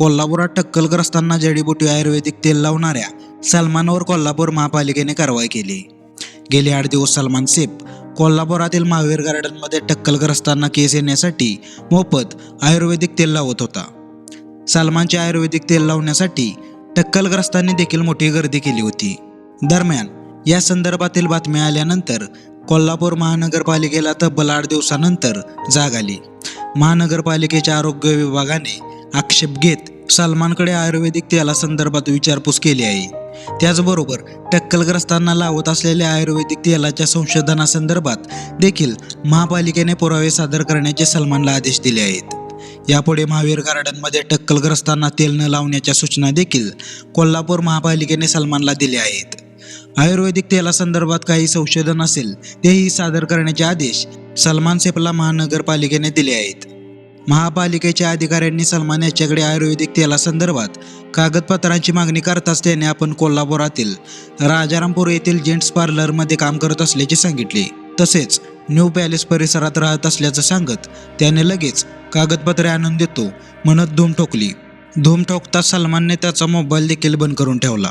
कोल्हापुरात टक्कलग्रस्तांना जडीबुटी आयुर्वेदिक तेल लावणाऱ्या सलमानवर कोल्हापूर महापालिकेने कारवाई केली. गेले आठ दिवस सलमान सेफ कोल्हापुरातील महावीर गार्डनमध्ये टक्कलग्रस्तांना केस येण्यासाठी मोफत आयुर्वेदिक तेल लावत होता. सलमानचे आयुर्वेदिक तेल लावण्यासाठी टक्कलग्रस्तांनी देखील मोठी गर्दी केली होती. दरम्यान या संदर्भातील बातम्या आल्यानंतर कोल्हापूर महानगरपालिकेला तब्बल आठ दिवसानंतर जाग आली. महानगरपालिकेच्या आरोग्य विभागाने आक्षेप घेत सलमानकडे आयुर्वेदिक तेलासंदर्भात विचारपूस केली आहे. त्याचबरोबर टक्कलग्रस्तांना लावत असलेल्या आयुर्वेदिक तेलाच्या संशोधनासंदर्भात देखील महापालिकेने पुरावे सादर करण्याचे सलमानला आदेश दिले आहेत. यापुढे महावीर गार्डनमध्ये टक्कलग्रस्तांना तेल न लावण्याच्या सूचना देखील कोल्हापूर महापालिकेने सलमानला दिल्या आहेत. आयुर्वेदिक तेलासंदर्भात काही संशोधन असेल तेही सादर करण्याचे आदेश सलमान सेपला महानगरपालिकेने दिले आहेत. महापालिकेच्या अधिकाऱ्यांनी सलमान याच्याकडे आयुर्वेदिक तेलासंदर्भात कागदपत्रांची मागणी करताच त्याने आपण कोल्हापुरातील राजारामपूर येथील जेंट्स पार्लरमध्ये काम करत असल्याचे सांगितले. तसेच न्यू पॅलेस परिसरात राहत असल्याचं सांगत त्याने लगेच कागदपत्रे आणून देतो म्हणत धूम ठोकली. धूम ठोकता सलमानने त्याचा मोबाईल देखील बंद करून ठेवला.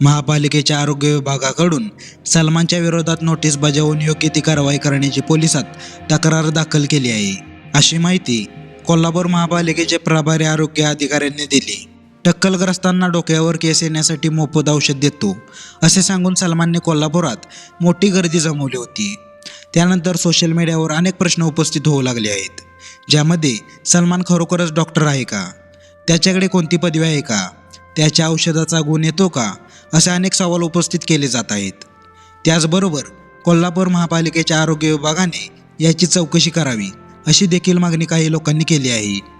महापालिकेच्या आरोग्य विभागाकडून सलमानच्या विरोधात नोटीस बजावून योग्य ती कारवाई करण्याची पोलिसात तक्रार दाखल केली आहे. अशी माहिती कोल्हापूर महापालिकेचे प्रभारी आरोग्य अधिकाऱ्यांनी दिली. टक्कलग्रस्तांना डोक्यावर केस येण्यासाठी मोफत औषध देतो असे सांगून सलमानने कोल्हापुरात मोठी गर्दी जमवली होती. त्यानंतर सोशल मीडियावर अनेक प्रश्न उपस्थित होऊ लागले आहेत ज्यामध्ये सलमान खरोखरच डॉक्टर आहे का? त्याच्याकडे कोणती पदवी आहे का? त्याच्या औषधाचा गुण येतो का? असे अनेक सवाल उपस्थित केले जात आहेत. त्याचबरोबर कोल्हापूर महापालिकेच्या आरोग्य विभागाने याची चौकशी करावी अशी देखील मागणी काही लोकांनी केली आहे.